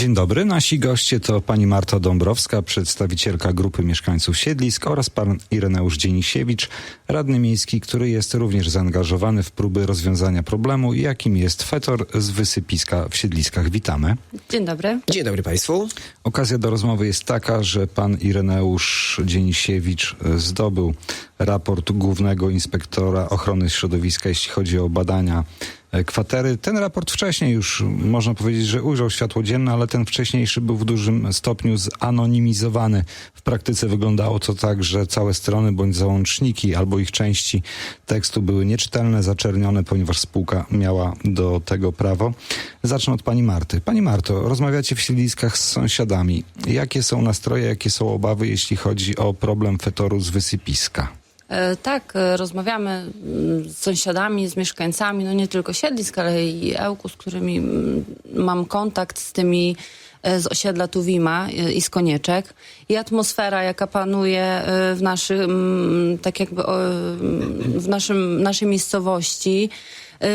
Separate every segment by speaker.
Speaker 1: Dzień dobry. Nasi goście to pani Marta Dąbrowska, przedstawicielka grupy mieszkańców Siedlisk oraz pan Ireneusz Dzienisiewicz, radny miejski, który jest również zaangażowany w próby rozwiązania problemu, jakim jest fetor z wysypiska w Siedliskach. Witamy.
Speaker 2: Dzień dobry.
Speaker 3: Dzień dobry Państwu.
Speaker 1: Okazja do rozmowy jest taka, że pan Ireneusz Dzienisiewicz zdobył raport głównego inspektora ochrony środowiska, jeśli chodzi o badania kwatery. Ten raport wcześniej już można powiedzieć, że ujrzał światło dzienne, ale ten wcześniejszy był w dużym stopniu zanonimizowany. W praktyce wyglądało to tak, że całe strony bądź załączniki albo ich części tekstu były nieczytelne, zaczernione, ponieważ spółka miała do tego prawo. Zacznę od pani Marty. Pani Marto, rozmawiacie w siedliskach z sąsiadami. Jakie są nastroje, jakie są obawy, jeśli chodzi o problem fetoru z wysypiska?
Speaker 2: E, tak, e, rozmawiamy mm, z sąsiadami, z mieszkańcami, no nie tylko siedlisk, ale i Ełku, z którymi mm, mam kontakt z tymi e, z osiedla Tuwima i z Konieczek. I atmosfera, jaka panuje w naszym, mm, tak jakby w naszym, naszej miejscowości,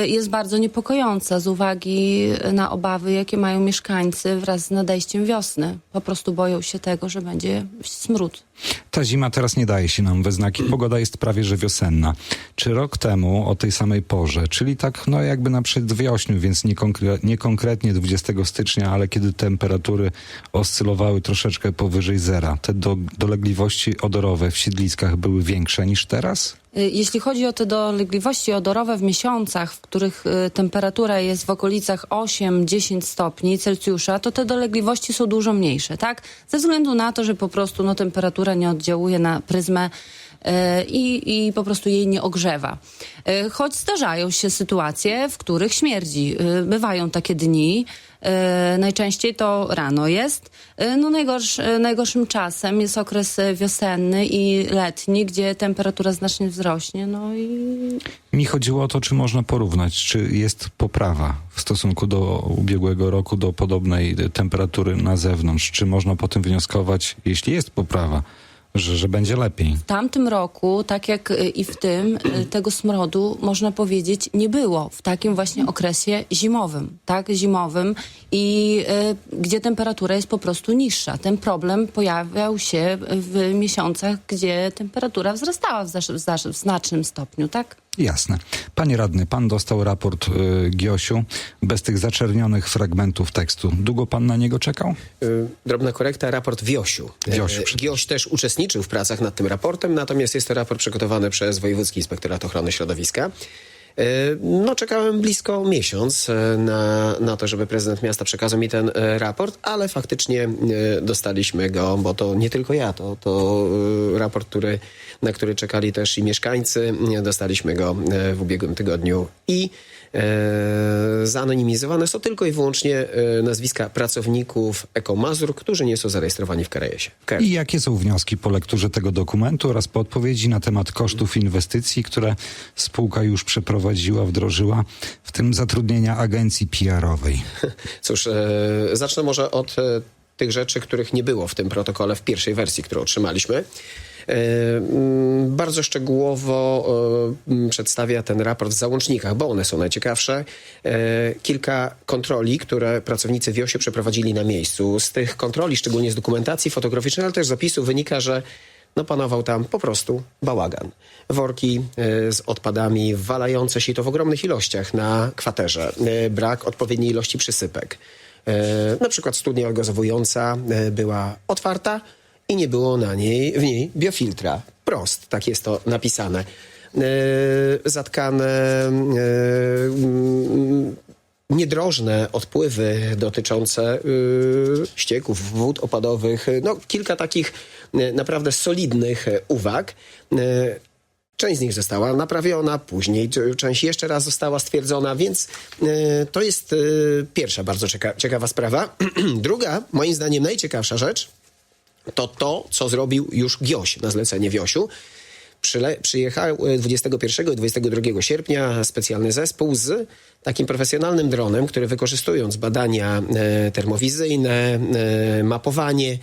Speaker 2: jest bardzo niepokojąca z uwagi na obawy, jakie mają mieszkańcy wraz z nadejściem wiosny. Po prostu boją się tego, że będzie smród.
Speaker 1: Ta zima teraz nie daje się nam we znaki. Pogoda jest prawie że wiosenna. Czy rok temu o tej samej porze, czyli tak no jakby na przedwiośniu, więc nie, konkre- nie konkretnie 20 stycznia, ale kiedy temperatury oscylowały troszeczkę powyżej zera, te do- dolegliwości odorowe w siedliskach były większe niż teraz?
Speaker 2: Y, Jeśli chodzi o te dolegliwości odorowe w miesiącach, w których y, temperatura jest w okolicach 8-10 stopni Celsjusza, to te dolegliwości są dużo mniejsze, tak? Ze względu na to, że po prostu no, temperatura nie oddziałuje na pryzmę y, i, i po prostu jej nie ogrzewa. Choć zdarzają się sytuacje, w których śmierdzi. Bywają takie dni. Y, Najczęściej to rano jest. Y, No najgorsz, y, najgorszym czasem jest okres wiosenny i letni, gdzie temperatura znacznie wzrośnie. No i
Speaker 1: Mi chodziło o to, czy można porównać, czy jest poprawa w stosunku do ubiegłego roku, do podobnej e, temperatury na zewnątrz. Czy można po tym wnioskować, jeśli jest poprawa, że, że będzie lepiej?
Speaker 2: w tamtym roku, tak jak y, i w tym, y, tego smrodu można powiedzieć nie było w takim właśnie okresie zimowym, tak, zimowym i y, gdzie temperatura jest po prostu niższa. Ten problem pojawiał się w miesiącach, gdzie temperatura wzrastała w, w znacznym stopniu, tak?
Speaker 1: Jasne. Panie radny, pan dostał raport y, Giosiu bez tych zaczernionych fragmentów tekstu. Długo pan na niego czekał?
Speaker 3: Y, Drobna korekta, raport Wiosiu.
Speaker 1: Wiosiu,
Speaker 3: Y. Gioś też uczestniczył w pracach nad tym raportem, natomiast jest to raport przygotowany przez Wojewódzki Inspektorat Ochrony Środowiska. Y, No, czekałem blisko miesiąc y, na, na to, żeby prezydent miasta przekazał mi ten y, raport, ale faktycznie dostaliśmy go, bo to nie tylko ja, to, to raport, który, na który czekali też i mieszkańcy. Dostaliśmy go w ubiegłym tygodniu i e, zanonimizowane są tylko i wyłącznie e, nazwiska pracowników Ekomazur, którzy nie są zarejestrowani w KRS.
Speaker 1: I jakie są wnioski po lekturze tego dokumentu oraz po odpowiedzi na temat kosztów inwestycji, które spółka już przeprowadziła, wdrożyła, w tym zatrudnienia agencji PR-owej?
Speaker 3: Cóż, e, zacznę może od e, tych rzeczy, których nie było w tym protokole w pierwszej wersji, którą otrzymaliśmy. E, mm, Bardzo szczegółowo e, mm, przedstawia ten raport w załącznikach, bo one są najciekawsze. E, Kilka kontroli, które pracownicy WIOŚ przeprowadzili na miejscu. Z tych kontroli, szczególnie z dokumentacji fotograficznej, ale też z opisu, wynika, że no panował tam po prostu bałagan. Worki z odpadami walające się to w ogromnych ilościach na kwaterze. Brak odpowiedniej ilości przysypek. Na przykład studnia odgazowująca e, była otwarta i nie było na niej, w niej biofiltra. Prost, tak jest to napisane. E, Zatkane e, mm, niedrożne odpływy dotyczące y, ścieków, wód opadowych. No, kilka takich naprawdę solidnych uwag. Część z nich została naprawiona, później część jeszcze raz została stwierdzona, więc to jest pierwsza bardzo cieka ciekawa sprawa. Druga, moim zdaniem najciekawsza rzecz, to to, co zrobił już Gioś na zlecenie Wiosiu. Przyle, przyjechał e, 21 i 22 sierpnia specjalny zespół z takim profesjonalnym dronem, który wykorzystując badania e, termowizyjne, e, mapowanie,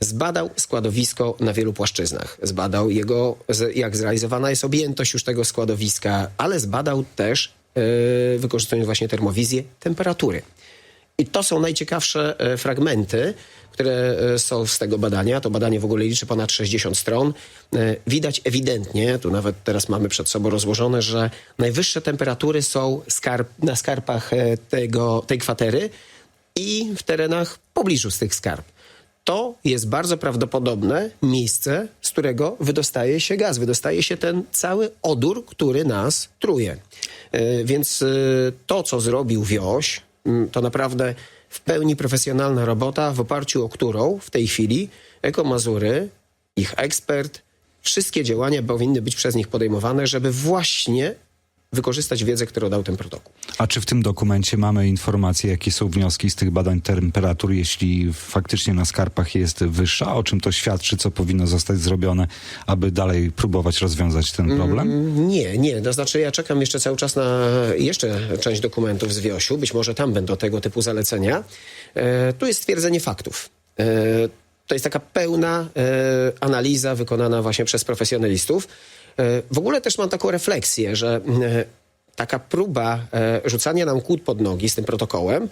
Speaker 3: zbadał składowisko na wielu płaszczyznach. Zbadał jego, jak zrealizowana jest objętość już tego składowiska, ale zbadał też, e, wykorzystując właśnie termowizję, temperatury. I to są najciekawsze e, fragmenty, które e, są z tego badania. To badanie w ogóle liczy ponad 60 stron. E, Widać ewidentnie, tu nawet teraz mamy przed sobą rozłożone, że najwyższe temperatury są skarp, na skarpach e, tego, tej kwatery i w terenach pobliżu z tych skarp. To jest bardzo prawdopodobne miejsce, z którego wydostaje się gaz, wydostaje się ten cały odór, który nas truje. Więc to, co zrobił Wioś, to naprawdę w pełni profesjonalna robota, w oparciu o którą w tej chwili Ekomazury, ich ekspert, wszystkie działania powinny być przez nich podejmowane, żeby właśnie wykorzystać wiedzę, którą dał ten protokół.
Speaker 1: A czy w tym dokumencie mamy informacje, jakie są wnioski z tych badań temperatur, jeśli faktycznie na skarpach jest wyższa? O czym to świadczy, co powinno zostać zrobione, aby dalej próbować rozwiązać ten problem?
Speaker 3: Mm, Nie, nie. To znaczy ja czekam jeszcze cały czas na jeszcze część dokumentów z Wiosiu. Być może tam będą tego typu zalecenia. E, tu jest stwierdzenie faktów. E, to jest taka pełna e, analiza wykonana właśnie przez profesjonalistów. E, w ogóle też mam taką refleksję, że e, taka próba e, rzucania nam kłód pod nogi z tym protokołem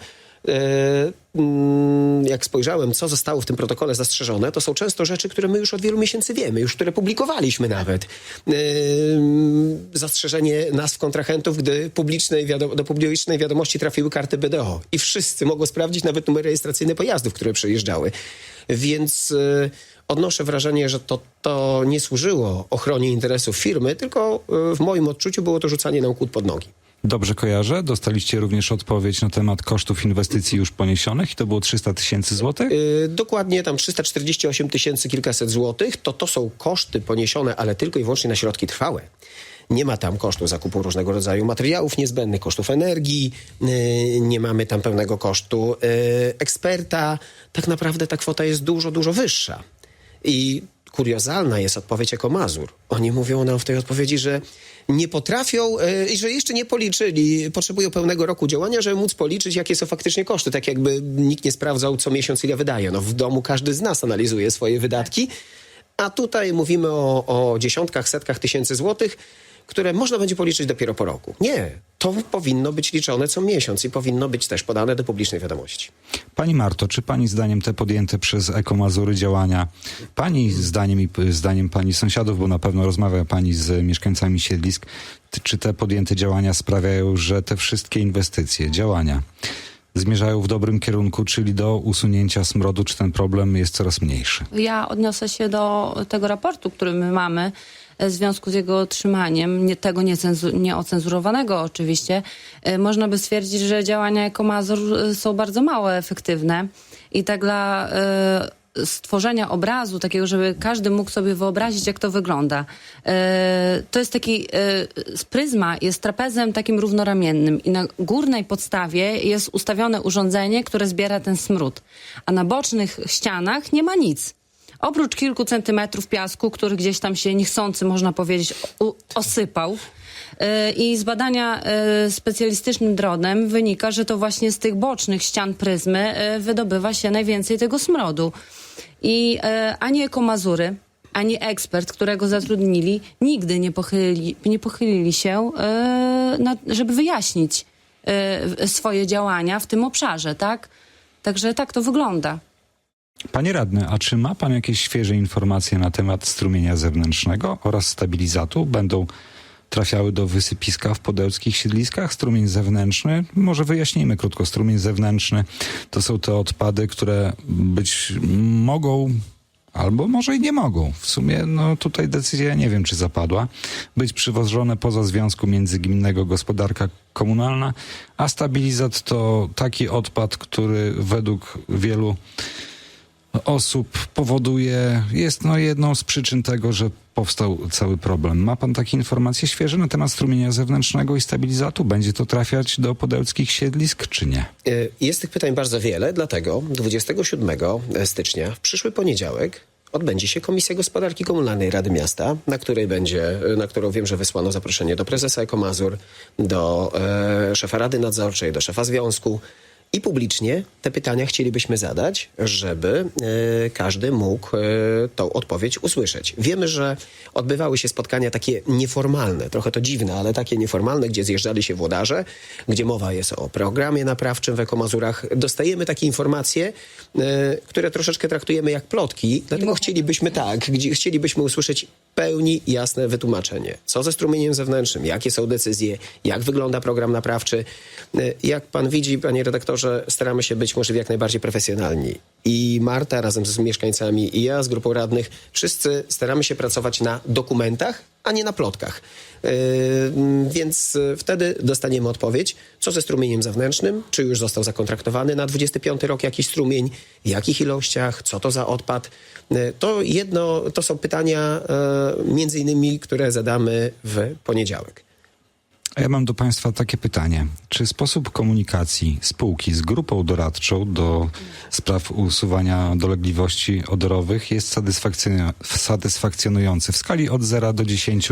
Speaker 3: mm, jak spojrzałem, co zostało w tym protokole zastrzeżone, to są często rzeczy, które my już od wielu miesięcy wiemy, już które publikowaliśmy nawet. Mm, Zastrzeżenie nazw kontrahentów, gdy publicznej do publicznej wiadomości trafiły karty BDO i wszyscy mogą sprawdzić nawet numery rejestracyjne pojazdów, które przyjeżdżały. Więc odnoszę wrażenie, że to, to nie służyło ochronie interesów firmy, tylko e, w moim odczuciu było to rzucanie nam kłód pod nogi.
Speaker 1: Dobrze kojarzę? Dostaliście również odpowiedź na temat kosztów inwestycji już poniesionych i to było 300 tysięcy złotych?
Speaker 3: Yy, dokładnie tam 348 tysięcy kilkaset złotych, to to są koszty poniesione, ale tylko i wyłącznie na środki trwałe. Nie ma tam kosztu zakupu różnego rodzaju materiałów niezbędnych, kosztów energii, yy, nie mamy tam pełnego kosztu yy, eksperta. Tak naprawdę ta kwota jest dużo, dużo wyższa. I kuriozalna jest odpowiedź Ekomazur. Oni mówią nam w tej odpowiedzi, że nie potrafią e, i że jeszcze nie policzyli, potrzebują pełnego roku działania, żeby móc policzyć, jakie są faktycznie koszty. Tak jakby nikt nie sprawdzał co miesiąc, ile wydaje. No, w domu każdy z nas analizuje swoje wydatki, a tutaj mówimy o, o dziesiątkach, setkach tysięcy złotych, które można będzie policzyć dopiero po roku. Nie, to powinno być liczone co miesiąc i powinno być też podane do publicznej wiadomości.
Speaker 1: Pani Marto, czy pani zdaniem te podjęte przez Ekomazury działania, pani zdaniem i p- zdaniem pani sąsiadów, bo na pewno rozmawia pani z mieszkańcami siedlisk, czy te podjęte działania sprawiają, że te wszystkie inwestycje, działania zmierzają w dobrym kierunku, czyli do usunięcia smrodu, czy ten problem jest coraz mniejszy?
Speaker 2: Ja odniosę się do tego raportu, który my mamy w związku z jego otrzymaniem, nie, tego nieocenzurowanego oczywiście. E, Można by stwierdzić, że działania Ekomazur e, są bardzo mało efektywne i tak dla e, stworzenia obrazu, takiego, żeby każdy mógł sobie wyobrazić, jak to wygląda. E, to jest taki, e, pryzma jest trapezem takim równoramiennym i na górnej podstawie jest ustawione urządzenie, które zbiera ten smród, a na bocznych ścianach nie ma nic. Oprócz kilku centymetrów piasku, który gdzieś tam się niechcący, można powiedzieć, osypał. Yy, I z badania specjalistycznym dronem wynika, że to właśnie z tych bocznych ścian pryzmy wydobywa się najwięcej tego smrodu. I yy, ani ekomazury, ani ekspert, którego zatrudnili, nigdy nie pochylili, nie pochylili się, yy, na, żeby wyjaśnić yy, swoje działania w tym obszarze, tak? Także tak to wygląda.
Speaker 1: Panie radny, a czy ma pan jakieś świeże informacje na temat strumienia zewnętrznego oraz stabilizatu? Będą trafiały do wysypiska w podełskich siedliskach? Strumień zewnętrzny, może wyjaśnijmy krótko, strumień zewnętrzny to są te odpady, które być mogą Albo może i nie mogą. W sumie no tutaj decyzja nie wiem, czy zapadła. Być przywożone poza związku międzygminnego gospodarka komunalna, a stabilizat to taki odpad, który według wielu osób powoduje, jest no jedną z przyczyn tego, że powstał cały problem. Ma pan takie informacje świeże na temat strumienia zewnętrznego i stabilizatu? Będzie to trafiać do podełckich siedlisk, czy nie?
Speaker 3: Y, Jest tych pytań bardzo wiele, dlatego 27 stycznia, w przyszły poniedziałek, odbędzie się Komisja Gospodarki Komunalnej Rady Miasta, na której będzie, na którą wiem, że wysłano zaproszenie do prezesa Ekomazur, do e, szefa Rady Nadzorczej, do szefa Związku I publicznie te pytania chcielibyśmy zadać, żeby e, każdy mógł e, tą odpowiedź usłyszeć. Wiemy, że odbywały się spotkania takie nieformalne, trochę to dziwne, ale takie nieformalne, gdzie zjeżdżali się włodarze, gdzie mowa jest o programie naprawczym w Ekomazurach. Dostajemy takie informacje, e, które troszeczkę traktujemy jak plotki, dlatego chcielibyśmy tak, gdzie chcielibyśmy usłyszeć pełni jasne wytłumaczenie. Co ze strumieniem zewnętrznym, jakie są decyzje, jak wygląda program naprawczy. E, Jak pan widzi, panie redaktorze, staramy się być możliwie jak najbardziej profesjonalni. I Marta razem z mieszkańcami i ja z grupą radnych, wszyscy staramy się pracować na dokumentach, a nie na plotkach. Mm, Więc e, wtedy dostaniemy odpowiedź, co ze strumieniem zewnętrznym, czy już został zakontraktowany na 25 rok jakiś strumień, w jakich ilościach, co to za odpad. E, To jedno, to są pytania e, między innymi, które zadamy w poniedziałek.
Speaker 1: A ja mam do Państwa takie pytanie. Czy sposób komunikacji spółki z grupą doradczą do spraw usuwania dolegliwości odorowych jest satysfakcjonują- satysfakcjonujący w skali od 0 do 10?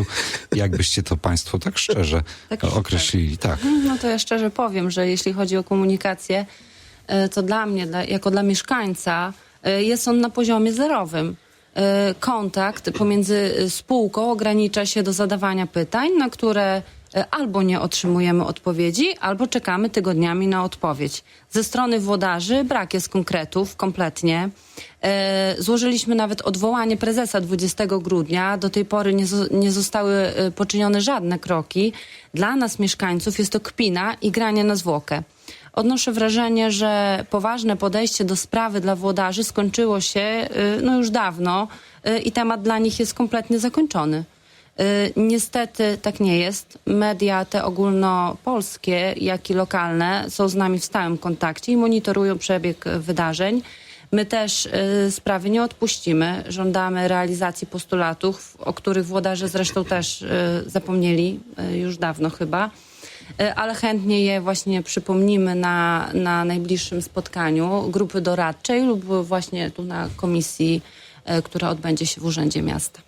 Speaker 1: Jak byście to Państwo tak szczerze
Speaker 2: Tak
Speaker 1: określili? Tak.
Speaker 2: No to ja szczerze powiem, że jeśli chodzi o komunikację, e, to dla mnie, jako dla mieszkańca, e, jest on na poziomie zerowym. E, Kontakt pomiędzy spółką ogranicza się do zadawania pytań, na które albo nie otrzymujemy odpowiedzi, albo czekamy tygodniami na odpowiedź. Ze strony włodarzy brak jest konkretów kompletnie. E, Złożyliśmy nawet odwołanie prezesa 20 grudnia. Do tej pory nie, nie zostały e, poczynione żadne kroki. Dla nas, mieszkańców, jest to kpina i granie na zwłokę. Odnoszę wrażenie, że poważne podejście do sprawy dla włodarzy skończyło się no już dawno i temat dla nich jest kompletnie zakończony. Y, Niestety tak nie jest. Media te ogólnopolskie, jak i lokalne są z nami w stałym kontakcie i monitorują przebieg y, wydarzeń. My też y, sprawy nie odpuścimy. Żądamy realizacji postulatów, o których włodarze zresztą też y, zapomnieli y, już dawno chyba. E, ale chętnie je właśnie przypomnimy na, na najbliższym spotkaniu grupy doradczej lub właśnie tu na komisji, e, która odbędzie się w Urzędzie Miasta.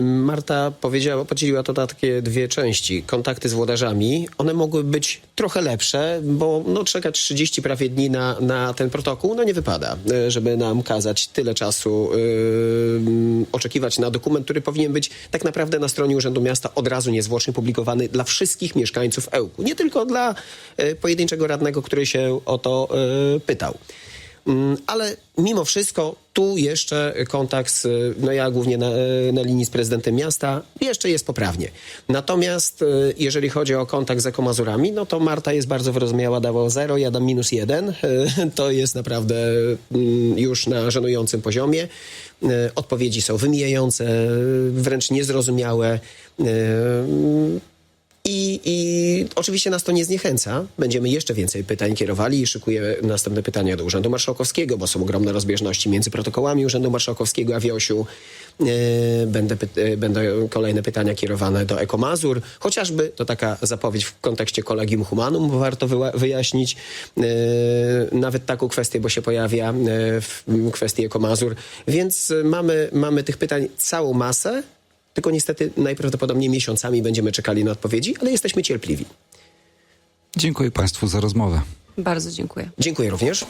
Speaker 3: Marta powiedziała, podzieliła to na takie dwie części. Kontakty z włodarzami, one mogły być trochę lepsze, bo no, czekać 30 prawie dni na, na ten protokół, no nie wypada, e, żeby nam kazać tyle czasu yy, oczekiwać na dokument, który powinien być tak naprawdę na stronie Urzędu Miasta od razu niezwłocznie publikowany dla wszystkich mieszkańców Ełku. Nie tylko dla e, pojedynczego radnego, który się o to e, pytał. Mm, Ale mimo wszystko tu jeszcze kontakt, z, no ja głównie na, na linii z prezydentem miasta, jeszcze jest poprawnie. Natomiast e, jeżeli chodzi o kontakt z Ekomazurami, no to Marta jest bardzo wyrozumiała, dawał 0, ja dam minus 1. To jest naprawdę mm, już na żenującym poziomie. E, Odpowiedzi są wymijające, wręcz niezrozumiałe. I, oczywiście nas to nie zniechęca. Będziemy jeszcze więcej pytań kierowali i szykuję następne pytania do Urzędu Marszałkowskiego, bo są ogromne rozbieżności między protokołami Urzędu Marszałkowskiego a Wiosiu. E, Będę, e, będą kolejne pytania kierowane do Ekomazur. Chociażby to taka zapowiedź w kontekście Kolegium Humanum, bo warto wyjaśnić e, nawet taką kwestię, bo się pojawia w kwestii Ekomazur. Więc mamy, mamy tych pytań całą masę. Tylko niestety najprawdopodobniej miesiącami będziemy czekali na odpowiedzi, ale jesteśmy cierpliwi.
Speaker 1: Dziękuję Państwu za rozmowę.
Speaker 2: Bardzo dziękuję.
Speaker 3: Dziękuję również.